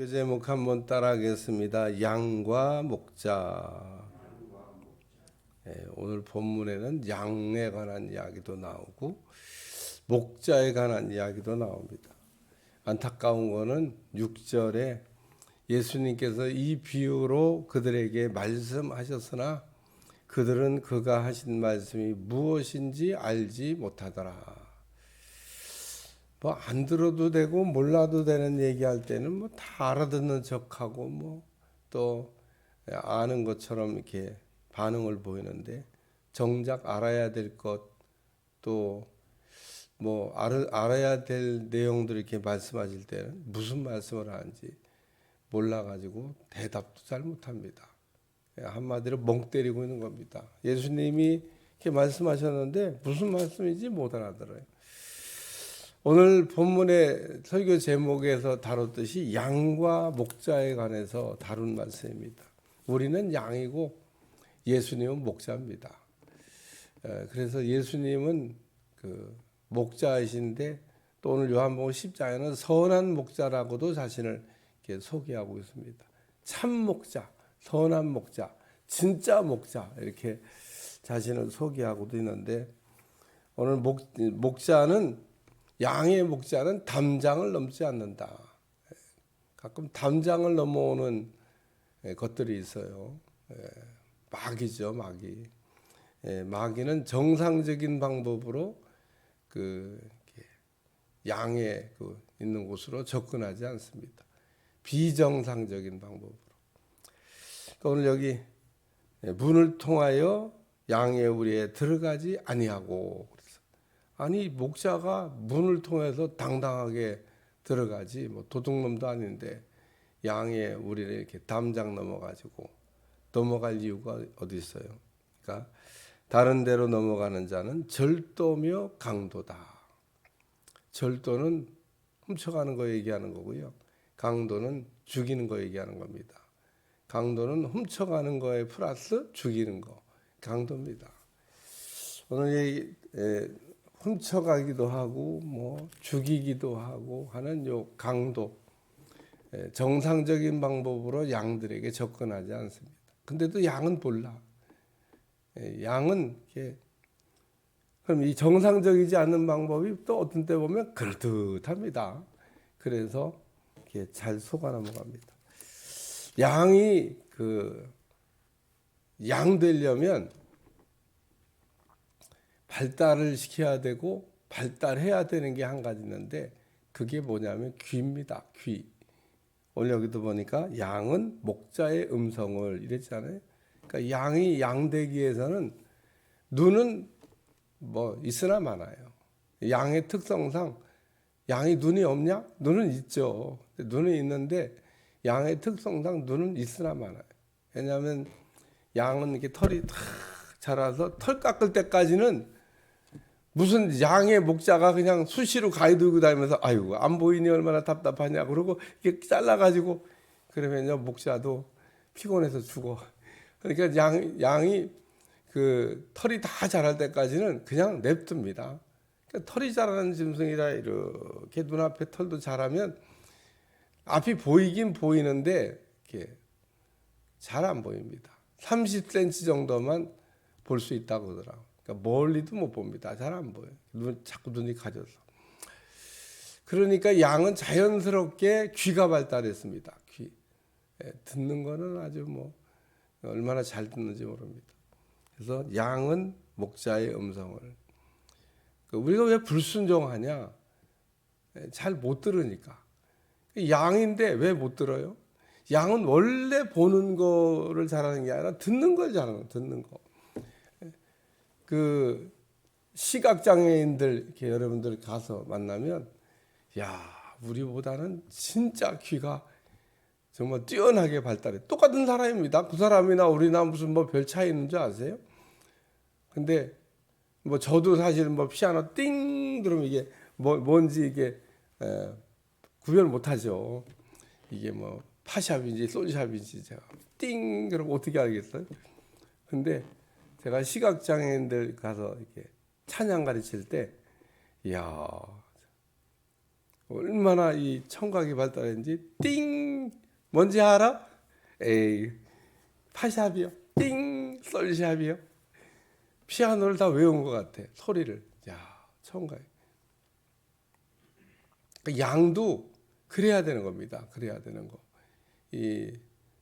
설교 제목 한번 따라하겠습니다. 양과 목자. 예, 오늘 본문에는 양에 관한 이야기도 나오고 목자에 관한 이야기도 나옵니다. 안타까운 거는 6절에 예수님께서 이 비유로 그들에게 말씀하셨으나 그들은 그가 하신 말씀이 무엇인지 알지 못하더라. 뭐 안 들어도 되고 몰라도 되는 얘기할 때는 뭐 다 알아듣는 척하고 뭐 또 아는 것처럼 이렇게 반응을 보이는데 정작 알아야 될 것 또뭐 알아야 될 내용들 이렇게 말씀하실 때는 무슨 말씀을 하는지 몰라가지고 대답도 잘 못합니다. 한마디로 멍 때리고 있는 겁니다. 예수님이 이렇게 말씀하셨는데 무슨 말씀인지 못 알아들어요. 오늘 본문의 설교 제목에서 다뤘듯이 양과 목자에 관해서 다룬 말씀입니다. 우리는 양이고 예수님은 목자입니다. 그래서 예수님은 그 목자이신데 또 오늘 요한복음 10장에는 선한 목자라고도 자신을 이렇게 소개하고 있습니다. 참 목자, 선한 목자, 진짜 목자 이렇게 자신을 소개하고도 있는데 오늘 목, 목자는 양의 목자는 담장을 넘지 않는다. 가끔 담장을 넘어오는 것들이 있어요. 마귀죠, 마귀. 마귀는 정상적인 방법으로 그 양의 그 있는 곳으로 접근하지 않습니다. 비정상적인 방법으로. 그러니까 오늘 여기 문을 통하여 양의 우리에 들어가지 아니하고 아니 목자가 문을 통해서 당당하게 들어가지 뭐 도둑놈도 아닌데 양의 우리를 이렇게 담장 넘어가지고 넘어갈 이유가 어디 있어요? 그러니까 다른 데로 넘어가는 자는 절도며 강도다. 절도는 훔쳐가는 거 얘기하는 거고요. 강도는 죽이는 거 얘기하는 겁니다. 강도는 훔쳐가는 거에 플러스 죽이는 거 강도입니다. 오늘 훔쳐가기도 하고 뭐 죽이기도 하고 하는 요 강도 예, 정상적인 방법으로 양들에게 접근하지 않습니다. 근데도 양은 몰라. 예, 양은 이렇게 그럼 이 정상적이지 않는 방법이 또 어떤 때 보면 그럴듯합니다. 그래서 이렇게 잘 속아 넘어갑니다. 양이 그 양 되려면 발달을 시켜야 되고 발달해야 되는 게 한 가지 있는데 그게 뭐냐면 귀입니다. 귀. 오늘 여기도 보니까 양은 목자의 음성을 이랬잖아요. 그러니까 양이 양되기 위해서는 눈은 뭐 있으나 많아요. 양의 특성상 양이 눈이 없냐? 눈은 있죠. 눈은 있는데 양의 특성상 눈은 있으나 많아요. 왜냐하면 양은 이렇게 털이 탁 자라서 털 깎을 때까지는 무슨 양의 목자가 그냥 수시로 가위 들고 다니면서 아이고 안 보이니 얼마나 답답하냐 그러고 이렇게 잘라가지고 그러면요 목자도 피곤해서 죽어. 그러니까 양 양이 그 털이 다 자랄 때까지는 그냥 냅둡니다. 그러니까 털이 자라는 짐승이라 이렇게 눈앞에 털도 자라면 앞이 보이긴 보이는데 이렇게 잘 안 보입니다. 30cm 정도만 볼 수 있다고 그러더라고 그러니까 멀리도 못 봅니다. 잘 안 보여요. 눈, 자꾸 눈이 가져서. 그러니까 양은 자연스럽게 귀가 발달했습니다. 귀. 예, 듣는 거는 아주 뭐 얼마나 잘 듣는지 모릅니다. 그래서 양은 목자의 음성을 그 우리가 왜 불순종하냐? 예, 잘못 들으니까. 양인데 왜 못 들어요? 양은 원래 보는 거를 잘하는 게 아니라 듣는 걸 잘하는 듣는 거. 그 시각 장애인들 이렇게 여러분들 가서 만나면 야 우리보다는 진짜 귀가 정말 뛰어나게 발달해 똑같은 사람입니다. 그 사람이나 우리나 무슨 뭐 별 차이 있는 줄 아세요? 근데 뭐 저도 사실 뭐 피아노 띵 들으면 이게 뭐 뭔지 이게 에, 구별 못하죠. 이게 뭐 파샵인지 솔샵인지 제가 띵 그러고 어떻게 알겠어요? 근데 제가 시각 장애인들 가서 이렇게 찬양 가르칠 때, 이야, 얼마나 이 청각이 발달했는지 띵 뭔지 알아? 에이 파샵이요. 띵 솔샵이요. 피아노를 다 외운 것 같아. 소리를. 야 청각. 양도 그래야 되는 겁니다. 그래야 되는 거. 이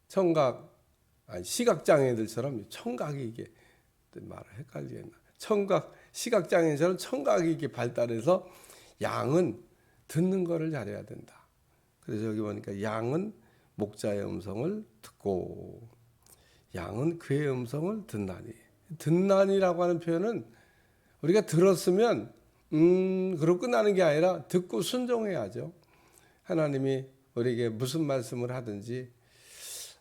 청각 아니 시각 장애들처럼 청각이 이게 말을 헷갈리겠나. 청각 시각 장애처럼 청각이 이게 발달해서 양은 듣는 거를 잘해야 된다. 그래서 여기 보니까 양은 목자의 음성을 듣고 양은 그의 음성을 듣나니. 듣나니라고 하는 표현은 우리가 들었으면 음 그러고 끝나는 게 아니라 듣고 순종해야죠. 하나님이 우리에게 무슨 말씀을 하든지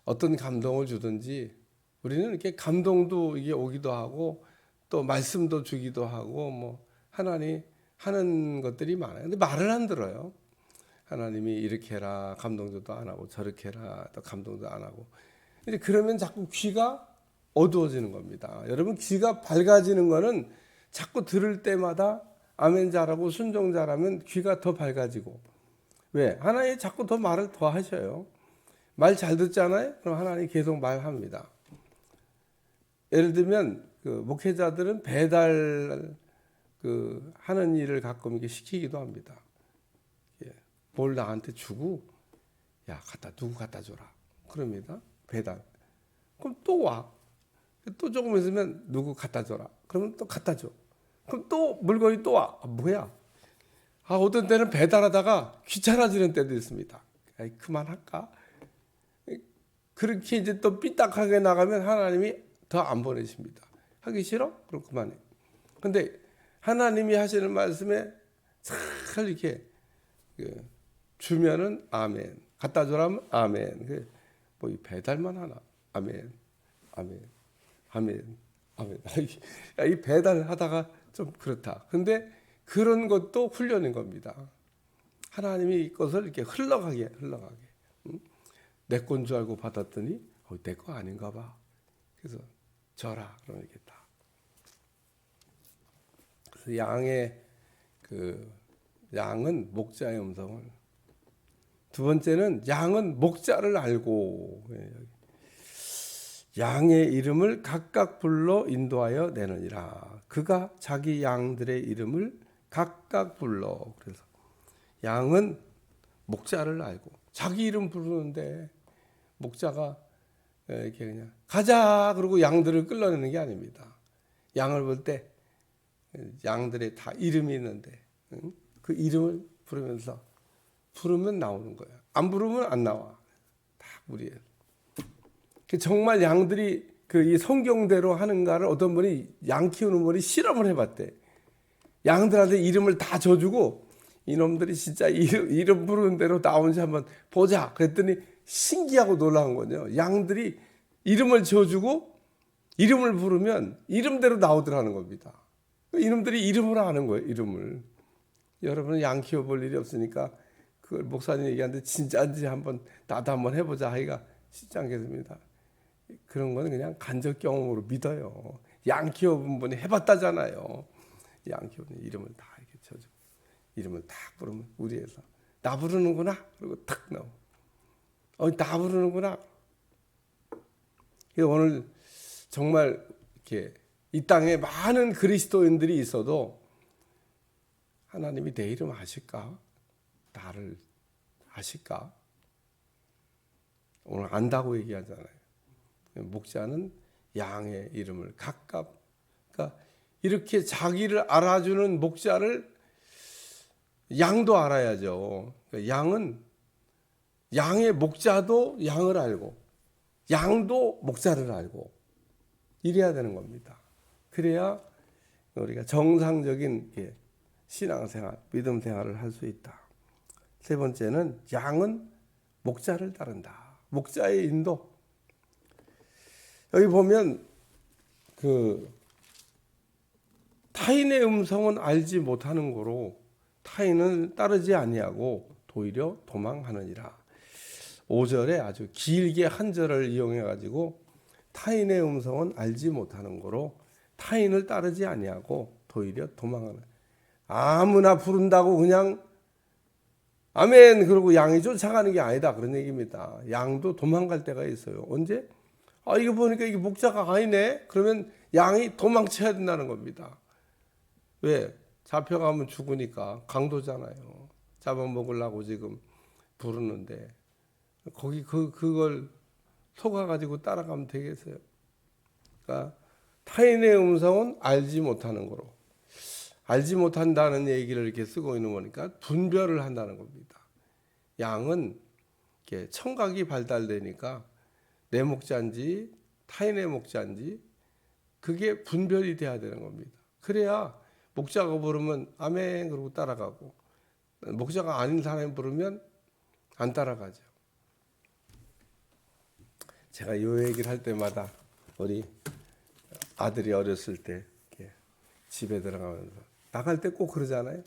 어떤 감동을 주든지 우리는 이렇게 감동도 이게 오기도 하고 또 말씀도 주기도 하고 뭐 하나님 하는 것들이 많아요. 근데 말을 안 들어요. 하나님이 이렇게 해라 감동도 안 하고 저렇게 해라 또 감동도 안 하고. 근데 그러면 자꾸 귀가 어두워지는 겁니다. 여러분 귀가 밝아지는 거는 자꾸 들을 때마다 아멘 잘하고 순종 잘하면 귀가 더 밝아지고 왜 하나님 자꾸 더 말을 더 하셔요. 말 잘 듣잖아요. 그럼 하나님 계속 말합니다. 예를 들면 그 목회자들은 배달 그 하는 일을 가끔 이렇게 시키기도 합니다. 예. 뭘 나한테 주고 야 갖다 누구 갖다 줘라 그럽니다. 배달. 그럼 또 와. 또 조금 있으면 누구 갖다 줘라. 그러면 또 갖다 줘. 그럼 또 물건이 또 와. 아, 뭐야? 아 어떤 때는 배달하다가 귀찮아지는 때도 있습니다. 아이, 그만할까? 그렇게 이제 또 삐딱하게 나가면 하나님이 더 안 보내십니다. 하기 싫어? 그럼 그만해. 근데 하나님이 하시는 말씀에 잘 이렇게 그 주면은 아멘. 갖다 주라면 아멘. 뭐 이 배달만 하나. 아멘. 아멘. 아멘. 아멘. 이 배달 하다가 좀 그렇다. 근데 그런 것도 훈련인 겁니다. 하나님이 이것을 이렇게 흘러가게 흘러가게. 내 건 줄 알고 받았더니 어, 내거 아닌가 봐. 그래서 져라 그러겠다. 그래서 양의 그 양은 목자의 음성을 두 번째는 양은 목자를 알고 예, 양의 이름을 각각 불러 인도하여 내느니라. 그가 자기 양들의 이름을 각각 불러. 그래서 양은 목자를 알고 자기 이름 부르는데 목자가 이렇게 그냥 가자 그러고 양들을 끌어내는 게 아닙니다. 양을 볼 때 양들의 다 이름이 있는데 그 이름을 부르면서 부르면 나오는 거예요. 안 부르면 안 나와. 다 우리예요. 정말 양들이 그 이 성경대로 하는가를 어떤 분이 양 키우는 분이 실험을 해봤대. 양들한테 이름을 다 줘주고 이놈들이 진짜 이름, 이름 부르는 대로 나오는지 한번 보자. 그랬더니 신기하고 놀라운 거죠. 양들이 이름을 지어주고 이름을 부르면 이름대로 나오더라는 겁니다. 이놈들이 이름을 아는 거예요. 이름을. 여러분은 양 키워볼 일이 없으니까 그걸 목사님 얘기하는데 진짜인지 한번 나도 한번 해보자 하기가 쉽지 않겠습니다. 그런 거는 그냥 간접 경험으로 믿어요. 양 키워본 분이 해봤다잖아요. 양 키워본 이름을 다 이렇게 쳐주고 이름을 딱 부르면 우리 에서 나 부르는구나 그리고 탁 나오. 어, 나 부르는구나. 오늘 정말 이렇게 이 땅에 많은 그리스도인들이 있어도 하나님이 내 이름 아실까? 나를 아실까? 오늘 안다고 얘기하잖아요. 목자는 양의 이름을 각각 그러니까 이렇게 자기를 알아주는 목자를 양도 알아야죠. 그러니까 양은 양의 목자도 양을 알고 양도 목자를 알고 이래야 되는 겁니다. 그래야 우리가 정상적인 신앙생활, 믿음 생활을 할 수 있다. 세 번째는 양은 목자를 따른다. 목자의 인도. 여기 보면 그 타인의 음성은 알지 못하는 거로 타인은 따르지 아니하고 도리어 도망하느니라. 5절에 아주 길게 한 절을 이용해 가지고 타인의 음성은 알지 못하는 거로 타인을 따르지 아니하고 도리려 도망하는 아무나 부른다고 그냥 아멘 그러고 양이 쫓아가는 게 아니다 그런 얘기입니다. 양도 도망갈 때가 있어요. 언제? 아 이거 보니까 이게 목자가 아니네. 그러면 양이 도망쳐야 된다는 겁니다. 왜? 잡혀가면 죽으니까 강도잖아요. 잡아먹으려고 지금 부르는데 거기 그 그걸 속아 가지고 따라가면 되겠어요. 그러니까 타인의 음성은 알지 못하는 거로 알지 못한다는 얘기를 이렇게 쓰고 있는 거니까 분별을 한다는 겁니다. 양은 이렇게 청각이 발달되니까 내 목자인지 타인의 목자인지 그게 분별이 돼야 되는 겁니다. 그래야 목자가 부르면 아멘 그러고 따라가고 목자가 아닌 사람이 부르면 안 따라가죠. 제가 이 얘기를 할 때마다 우리 아들이 어렸을 때 이렇게 집에 들어가면서 나갈 때 꼭 그러잖아요.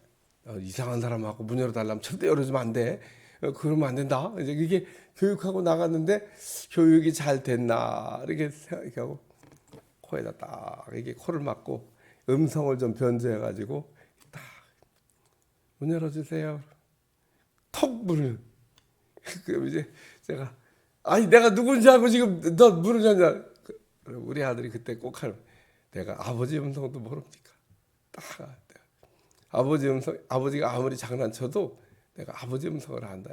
어, 이상한 사람하고 문 열어달라면 절대 열어주면 안 돼. 어, 그러면 안 된다. 이제 이게 교육하고 나갔는데 교육이 잘 됐나 이렇게 생각하고 코에다 딱 이게 코를 막고 음성을 좀 변조해가지고 딱 문 열어주세요. 턱 문을 그럼 이제 제가 아니 내가 누군지 알고 지금 너 그럼 우리 아들이 그때 꼭 하는 내가 아버지 음성도 모릅니까? 딱 아버지 음성 아버지가 아무리 장난쳐도 내가 아버지 음성을 안다.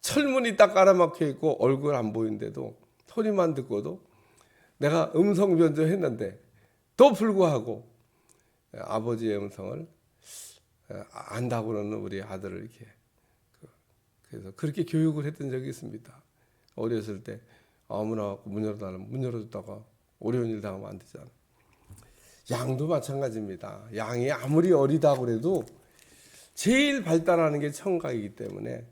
철문이 딱 깔아막혀 있고 얼굴 안 보이는데도 소리만 듣고도 내가 음성 변조했는데 또 불구하고 아버지의 음성을 안다고 그러는 우리 아들을 이렇게 그- 그래서 그렇게 교육을 했던 적이 있습니다. 어렸을 때 아무나 문 열어달라면 문 열어줬다가 어려운 일 당하면 안 되잖아. 양도 마찬가지입니다. 양이 아무리 어리다 그래도 제일 발달하는 게 청각이기 때문에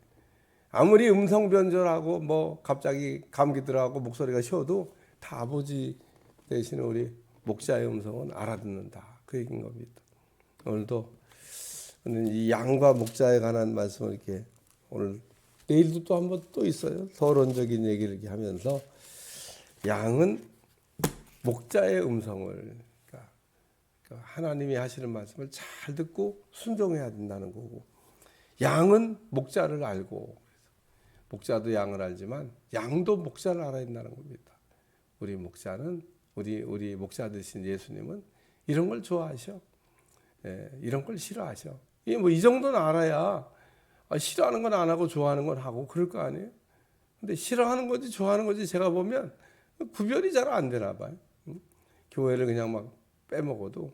아무리 음성 변조하고 뭐 갑자기 감기 들어가고 목소리가 쉬어도 다 아버지 대신 우리 목자의 음성은 알아듣는다 그 얘기인 겁니다. 오늘도 오늘 이 양과 목자에 관한 말씀을 이렇게 오늘 내일도 또 한 번 또 있어요. 서론적인 얘기를 하면서 양은 목자의 음성을 그러니까 그러니까 하나님이 하시는 말씀을 잘 듣고 순종해야 된다는 거고 양은 목자를 알고 목자도 양을 알지만 양도 목자를 알아야 된다는 겁니다. 우리 목자는 우리 우리 목자 되신 예수님은 이런 걸 좋아하셔. 예, 이런 걸 싫어하셔. 이뭐이 정도는 알아야 아, 싫어하는 건 안 하고 좋아하는 건 하고 그럴 거 아니에요. 근데 싫어하는 거지 좋아하는 거지 제가 보면 구별이 잘 안 되나 봐요. 응? 교회를 그냥 막 빼먹어도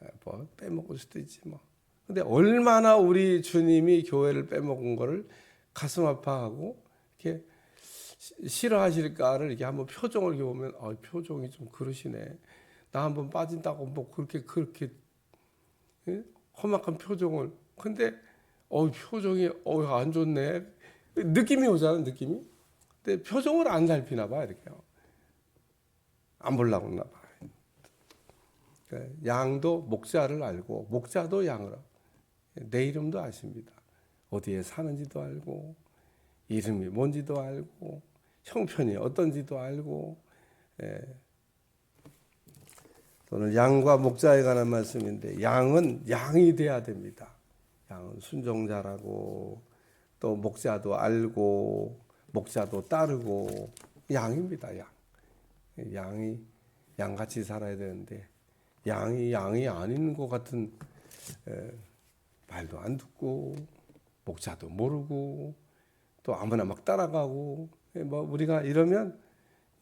아, 뭐 빼먹을 수도 있지 뭐. 근데 얼마나 우리 주님이 교회를 빼먹은 거를 가슴 아파하고 이렇게 시- 싫어하실까를 이렇게 한번 표정을 보면 아, 표정이 좀 그러시네. 나 한번 빠진다고 뭐 그렇게 그렇게 예? 험악한 표정을. 근데 어 표정이 어안 좋네. 느낌이 오잖아 느낌이. 근데 표정을 안 살피나 봐 이렇게. 안 보려고 했나 봐. 그러니까 양도 목자를 알고 목자도 양을 내 이름도 아십니다. 어디에 사는지도 알고 이름이 뭔지도 알고 형편이 어떤지도 알고 예. 오늘 양과 목자에 관한 말씀인데 양은 양이 돼야 됩니다. 양은 순종자라고 또 목자도 알고 목자도 따르고 양입니다. 양 양이 양같이 살아야 되는데 양이 양이 아닌 것 같은 에, 말도 안 듣고 목자도 모르고 또 아무나 막 따라가고 예, 뭐 우리가 이러면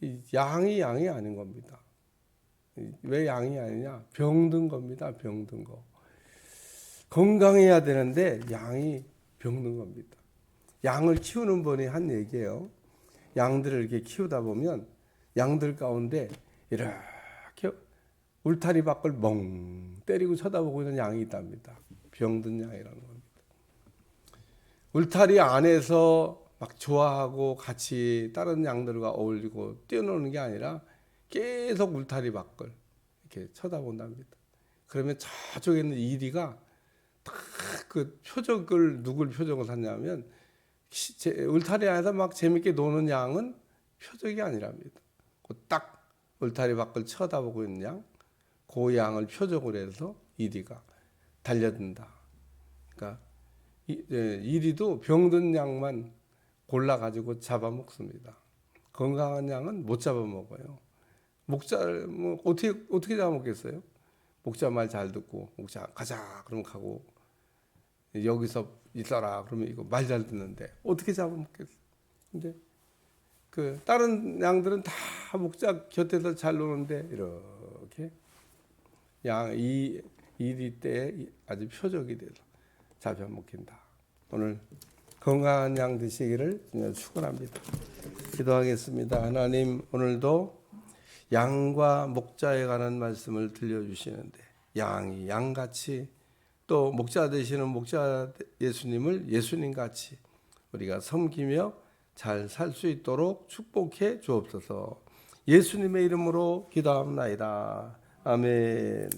이 양이 양이 아닌 겁니다. 이- 왜 양이 아니냐? 병든 겁니다. 병든 거. 건강해야 되는데 양이 병든 겁니다. 양을 키우는 분이 한 얘기예요. 양들을 이렇게 키우다 보면 양들 가운데 이렇게 울타리 밖을 멍 때리고 쳐다보고 있는 양이 있답니다. 병든 양이라는 겁니다. 울타리 안에서 막 좋아하고 같이 다른 양들과 어울리고 뛰어노는 게 아니라 계속 울타리 밖을 이렇게 쳐다본답니다. 그러면 저쪽에 있는 이리가 딱 그 표적을 누굴 표적을 샀냐면 울타리 안에서 막 재밌게 노는 양은 표적이 아니랍니다. 그딱 울타리 밖을 쳐다보고 있는 양, 그 양을 표적으로 해서 이리가 달려든다. 그러니까 이, 예, 이리도 병든 양만 골라 가지고 잡아 먹습니다. 건강한 양은 못 잡아 먹어요. 목자를 뭐 어떻게 어떻게 잡아 먹겠어요? 목자 말잘 듣고 목자 가자 그러면 가고 여기서 있어라 그러면 이거 말 잘 듣는데 어떻게 잡아 먹겠어? 근데 그 다른 양들은 다 목자 곁에서 잘 노는데 이렇게 양이 이리 때 아주 표적이 돼서 잡혀 먹힌다. 오늘 건강한 양 드시기를 주님 축원합니다. 기도하겠습니다. 하나님 오늘도 양과 목자에 관한 말씀을 들려주시는데 양이 양같이 또 목자 되시는 목자 예수님을 예수님 같이 우리가 섬기며 잘 살 수 있도록 축복해 주옵소서. 예수님의 이름으로 기도합나이다. 아멘.